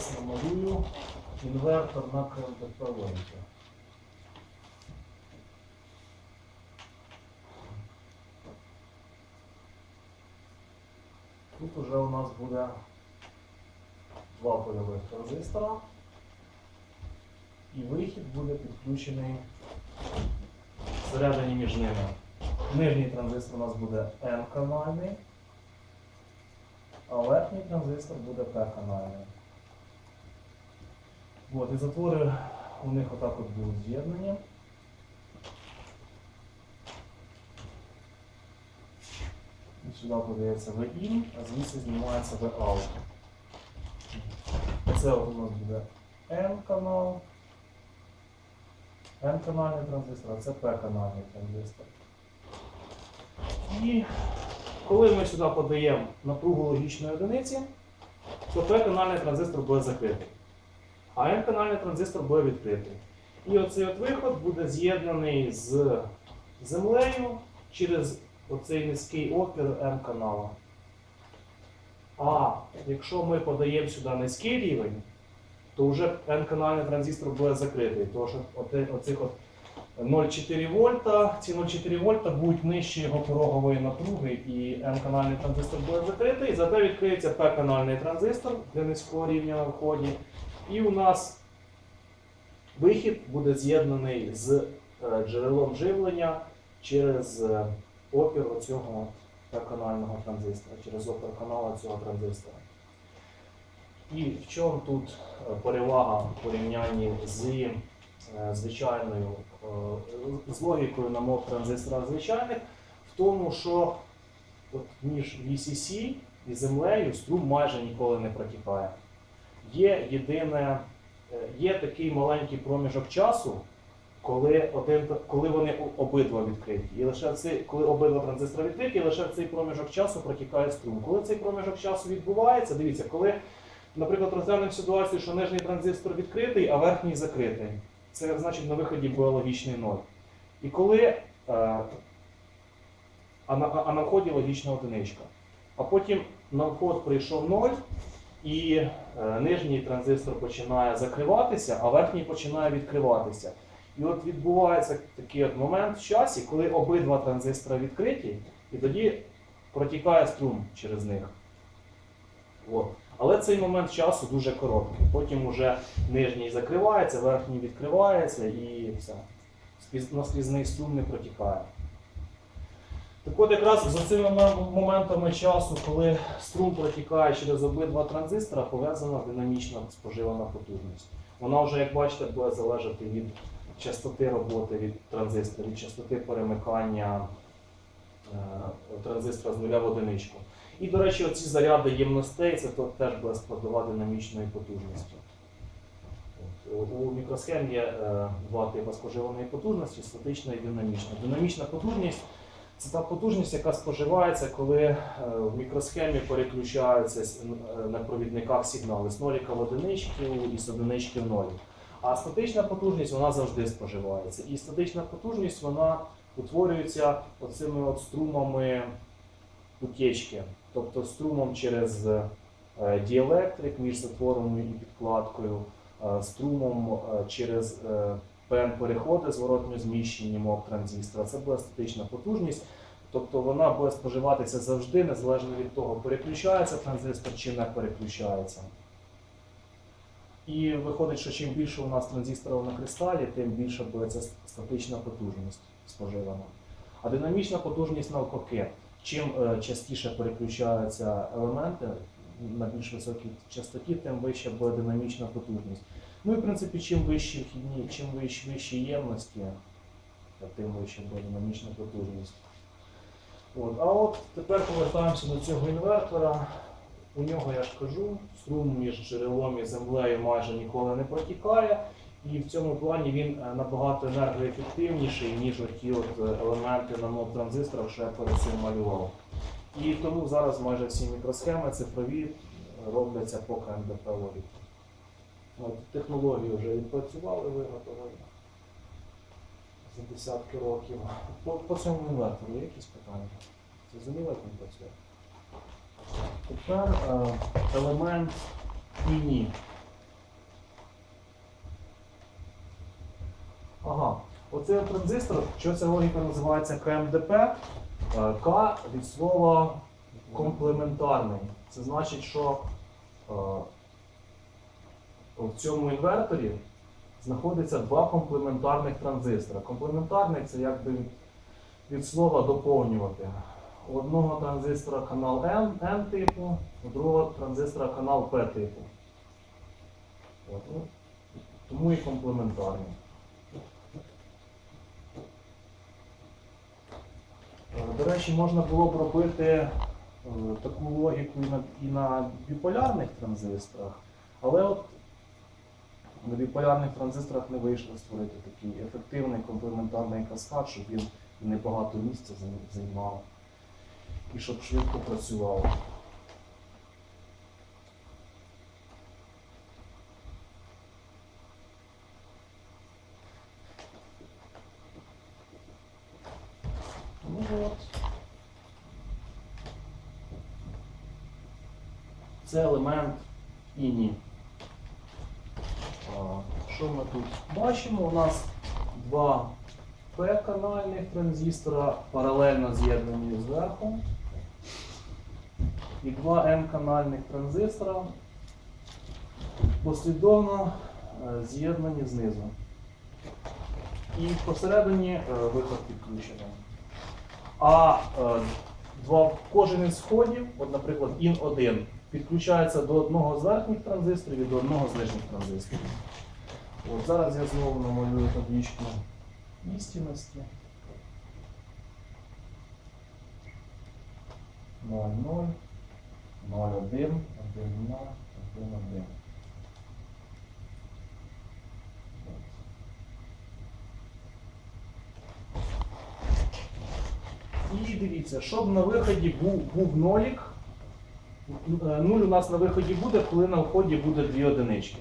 зараз намалюю інвертор на КМДП. Тут уже у нас буде два польових транзистора. І вихід буде підключений всередині між ними. Нижній транзистор у нас буде N-канальний, а верхній транзистор буде P-канальний. От, і затвори у них отак от будуть з'єднані. Сюди подається V-in, а звідси знімається V-out. Це у нас буде N-канал, N-канальний транзистор, а це P-канальний транзистор. І коли ми сюди подаємо напругу логічної одиниці, то P-канальний транзистор буде закритий, а N-канальний транзистор буде відкритий. І оцей от виход буде з'єднаний з землею через оцей низький опір М-канала. А якщо ми подаємо сюди низький рівень, то вже N-канальний транзистор буде закритий. Тому що оцих от 0,4 вольта, ці 0,4 вольта будуть нижче його порогової напруги, і N-канальний транзистор буде закритий. Зате відкриється P-канальний транзистор для низького рівня на вході. І у нас вихід буде з'єднаний з е, джерелом живлення через е, опір оцього P-канального транзистора, через опір канала цього транзистора. І в чому тут е, перевага в порівнянні з звичайною з логікою на мов транзистора звичайних, в тому, що от між VCC і землею струм майже ніколи не протікає. Є єдине, е, є такий маленький проміжок часу, коли, один, коли вони обидва відкриті. І лише цей, коли обидва транзистори відкриті, і лише в цей проміжок часу протікає струм. Коли цей проміжок часу відбувається, дивіться, коли, наприклад, розглянемо ситуацію, що нижній транзистор відкритий, а верхній закритий. Це значить на виході буде логічний ноль. І коли, е, а, на, а на вході логічна одиничка. А потім на вход прийшов ноль, і е, нижній транзистор починає закриватися, а верхній починає відкриватися. І от відбувається такий от момент в часі, коли обидва транзистори відкриті, і тоді протікає струм через них. От. Але цей момент часу дуже короткий. Потім уже нижній закривається, верхній відкривається і все. Наскрізний струм не протікає. Так от якраз за цими моментами часу, коли струм протікає через обидва транзистора, пов'язана динамічна споживана потужність. Вона вже, як бачите, буде залежати від частоти роботи від транзистора, від частоти перемикання е, транзистора з нуля в одиничку. І, до речі, оці заряди ємностей це то теж буде складова динамічної потужності. У мікросхем є е, два типи споживаної потужності статична і динамічна. Динамічна потужність це та потужність, яка споживається, коли е, в мікросхемі переключаються е, на провідниках сигнали з ноліка в одиничку і з одинички в ноль. А статична потужність вона завжди споживається. І статична потужність вона утворюється оцими от струмами утечки, тобто струмом через е, діелектрик між затвором і підкладкою, струмом через ПН-переходи зворотньо зміщенням об транзистора. Це буде статична потужність. Тобто вона буде споживатися завжди, незалежно від того, переключається транзистор чи не переключається. І виходить, що чим більше у нас транзисторів на кристалі, тим більше буде ця статична потужність споживана. А динамічна потужність навпаки. Чим е, частіше переключаються елементи на більш високій частоті, тим вища буде динамічна потужність. Ну і в принципі, чим вищі вхідні, чим вищі, вищі ємності, тим вища буде динамічна потужність. От. А от тепер повертаємося до цього інвертора. У нього, я ж кажу, струм між джерелом і землею майже ніколи не протікає. І в цьому плані він е, набагато енергоефективніший, ніж оті от е, елементи на мод транзисторах, що я перед цим малював. І тому зараз майже всі мікросхеми цифрові е, робляться по КМДП логіки. От, Технологію вже відпрацювали, виготовили за десятки років. По, по цьому інвертору є якісь питання? Це Зрозуміло, як він працює? Тепер е, елемент тіні. Ага, оцей транзистор, що ця логіка називається КМДП, е, К від слова комплементарний. Це значить, що е, в цьому інверторі знаходиться два комплементарних транзистора. Комплементарний це якби від, слова доповнювати. У одного транзистора канал N, N типу, у другого транзистора канал P типу. От, ну, тому і комплементарні. Е, До речі, можна було б робити е, таку логіку і на, і на біполярних транзисторах, але от на біполярних транзисторах не вийшло створити такий ефективний комплементарний каскад, щоб він небагато місця займав і щоб швидко працював. Це елемент іні. Що ми тут бачимо? У нас два P-канальних транзистора паралельно з'єднані зверху. І два N-канальних транзистора послідовно е, з'єднані знизу. І посередині е, виход підключений. А е, два, кожен із входів, от, наприклад, IN1, підключається до одного з верхніх транзисторів і до одного з нижніх транзисторів. От зараз я знову намалюю табличку істинності. 0, 0, 0, 1, 1, 0, 1, 1. І дивіться, щоб на виході був, був нолік, е, нуль у нас на виході буде, коли на вході буде дві одинички.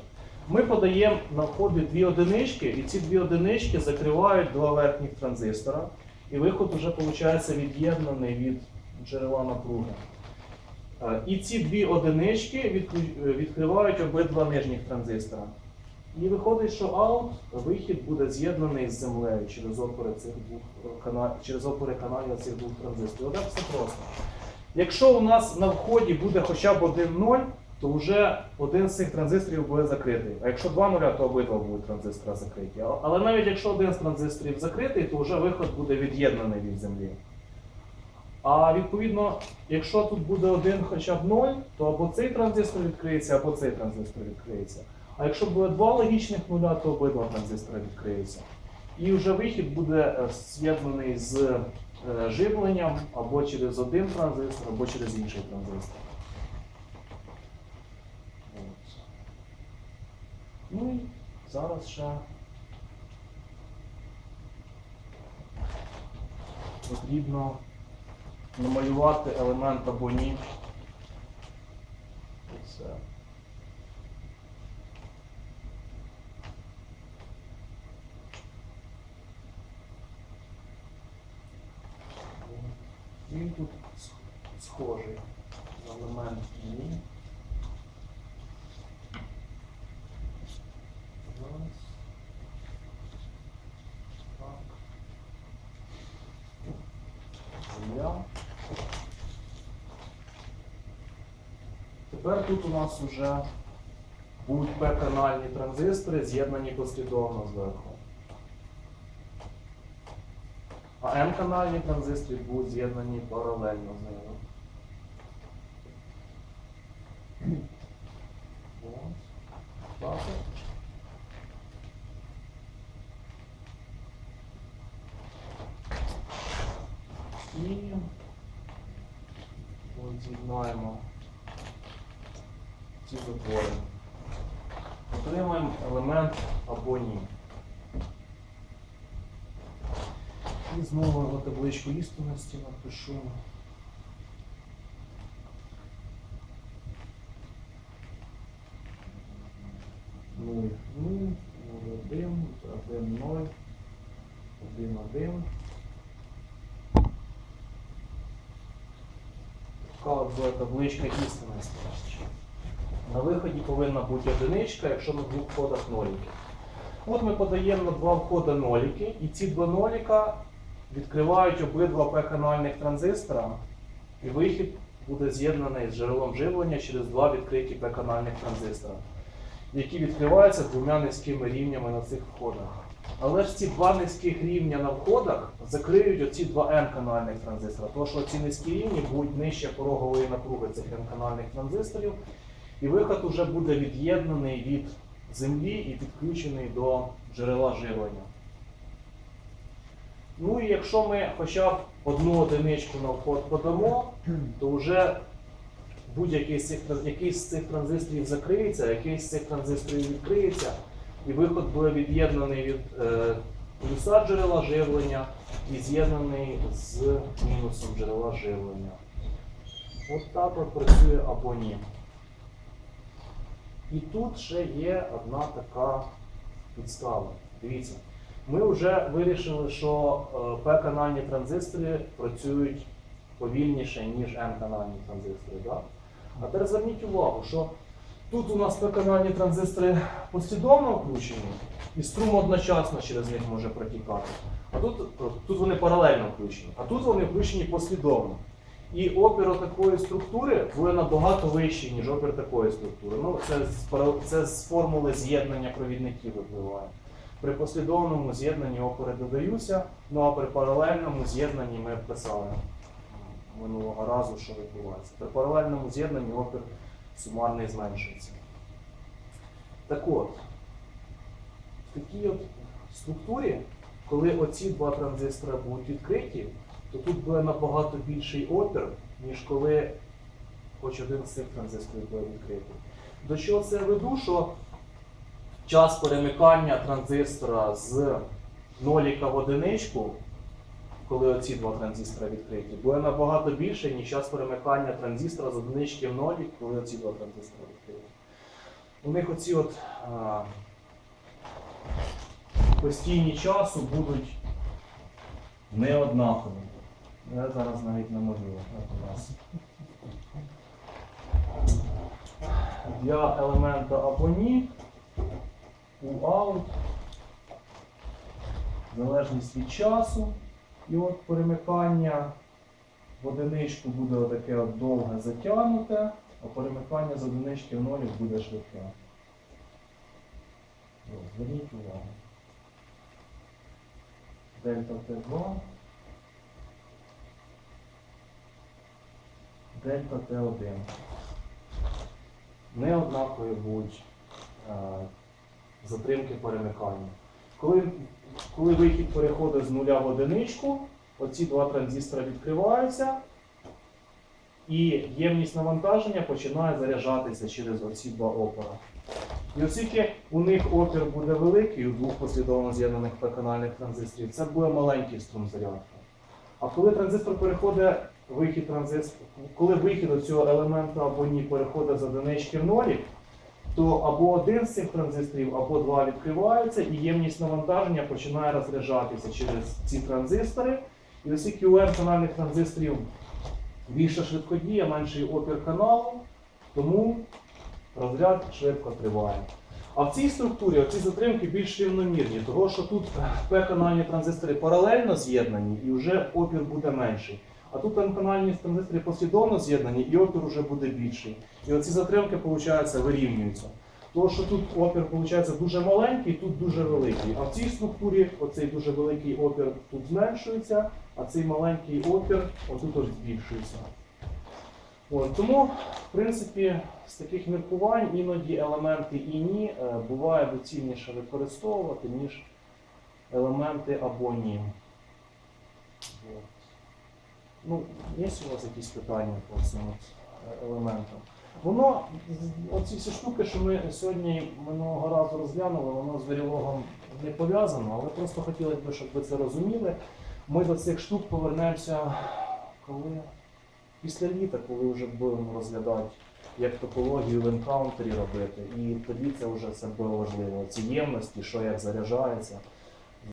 Ми подаємо на вході дві одинички, і ці дві одинички закривають два верхніх транзистора. І виход вже виходить від'єднаний від джерела напруги. Е, І ці дві одинички е, відкривають обидва нижніх транзистора. І виходить, що аут, вихід буде з'єднаний з землею через опори цих двох е, кана- через опори каналів цих двох транзисторів. Отак все просто. Якщо у нас на вході буде хоча б один ноль, то вже один з цих транзисторів буде закритий. А якщо два нуля, то обидва будуть транзистора закриті. Але навіть якщо один з транзисторів закритий, то вже виход буде від'єднаний від землі. А відповідно, якщо тут буде один хоча б 0, то або цей транзистор відкриється, або цей транзистор відкриється. А якщо буде два логічних нуля, то обидва транзистори відкриються. І вже вихід буде е, з'єднаний з е, живленням або через один транзистор, або через інший транзистор. От. Ну і зараз ще потрібно намалювати елемент або ні. Оце. Він тут схожий на елемент ні. Тепер тут у нас вже будуть П-канальні транзистори, з'єднані послідовно зверху. А М-канальні транзистори будуть з'єднані паралельно з ними. Ось. І от з'єднаємо ці затвори. Отримаємо елемент або ні. І знову на табличку істинності напишу. Нуль, нуль, нуль, один, один, ноль, один, один. Така буде табличка істинності. На виході повинна бути одиничка, якщо на двох входах ноліки. От ми подаємо на два входи ноліки, і ці два ноліка відкривають обидва П-канальних транзистора, і вихід буде з'єднаний з джерелом живлення через два відкриті П-канальних транзистора, які відкриваються двома низькими рівнями на цих входах. Але ж ці два низьких рівня на входах закриють оці два N-канальних транзистора, тому що ці низькі рівні будуть нижче порогової напруги цих N-канальних транзисторів, і виход вже буде від'єднаний від землі і підключений до джерела живлення. Ну і якщо ми хоча б одну одиничку на вход подамо, то вже будь-який з з цих транзисторів закриється, якийсь з цих транзисторів відкриється, і виход буде від'єднаний від е, плюса джерела живлення і з'єднаний з мінусом джерела живлення. От так от працює або ні. І тут ще є одна така підстава. Дивіться, ми вже вирішили, що е, П-канальні транзистори працюють повільніше, ніж N-канальні транзистори. Да? А тепер зверніть увагу, що тут у нас П-канальні транзистори послідовно включені, і струм одночасно через них може протікати. А тут, тут вони паралельно включені, а тут вони включені послідовно. І опір такої структури буде набагато вищий, ніж опір такої структури. Ну, це, це з формули з'єднання провідників випливає. При послідовному з'єднанні опори додаються, ну а при паралельному з'єднанні ми писали минулого разу, що відбувається. При паралельному з'єднанні опір сумарний зменшується. Так от, в такій от структурі, коли оці два транзистори будуть відкриті, то тут буде набагато більший опір, ніж коли хоч один з цих транзисторів буде відкритий. До чого це веду, що час перемикання транзистора з ноліка в одиничку, коли оці два транзистори відкриті, буде набагато більше, ніж час перемикання транзистора з одинички в нолік, коли оці два транзистори відкриті. У них оці от а, постійні часу будуть не однакові. Я зараз навіть не можу у нас. Для елемента або ні, у out, залежність від часу. І от перемикання в одиничку буде отаке от довге затягнуте, а перемикання з одинички в нолік буде швидке. Зверніть увагу. Дельта Т2. Дельта Т1. Не однакові будуть е, затримки перемикання. Коли, коли вихід переходить з нуля в одиничку, оці два транзистори відкриваються, і ємність навантаження починає заряджатися через оці два опора. І оскільки у них опір буде великий, у двох послідовно з'єднаних П-канальних транзисторів, це буде маленький струм зарядки. А коли транзистор переходить, вихід транзистор, коли вихід цього елементу або ні переходить з одинички в нолік, то або один з цих транзисторів, або два відкриваються, і ємність навантаження починає розряджатися через ці транзистори. І оскільки у N-канальних транзисторів більша швидкодія, менший опір каналу, тому розряд швидко триває. А в цій структурі ці затримки більш рівномірні, тому що тут П-канальні транзистори паралельно з'єднані і вже опір буде менший. А тут N-канальні транзистори послідовно з'єднані і опір вже буде більший. І оці затримки, виходить, вирівнюються. Тому що тут опір виходить дуже маленький, тут дуже великий. А в цій структурі оцей дуже великий опір тут зменшується, а цей маленький опір отут ось збільшується. От, тому, в принципі, з таких міркувань іноді елементи іні е, буває доцільніше використовувати, ніж елементи або ні. Ну, є у вас якісь питання по цим е, елементам? Воно, оці всі штуки, що ми сьогодні минулого разу розглянули, воно з варіологом не пов'язано, але просто хотілося б, щоб ви це розуміли. Ми до цих штук повернемося коли після літа, коли вже будемо розглядати, як топологію в енкаунтері робити. І тоді це вже все буде важливо. Ці ємності, що як заряджається.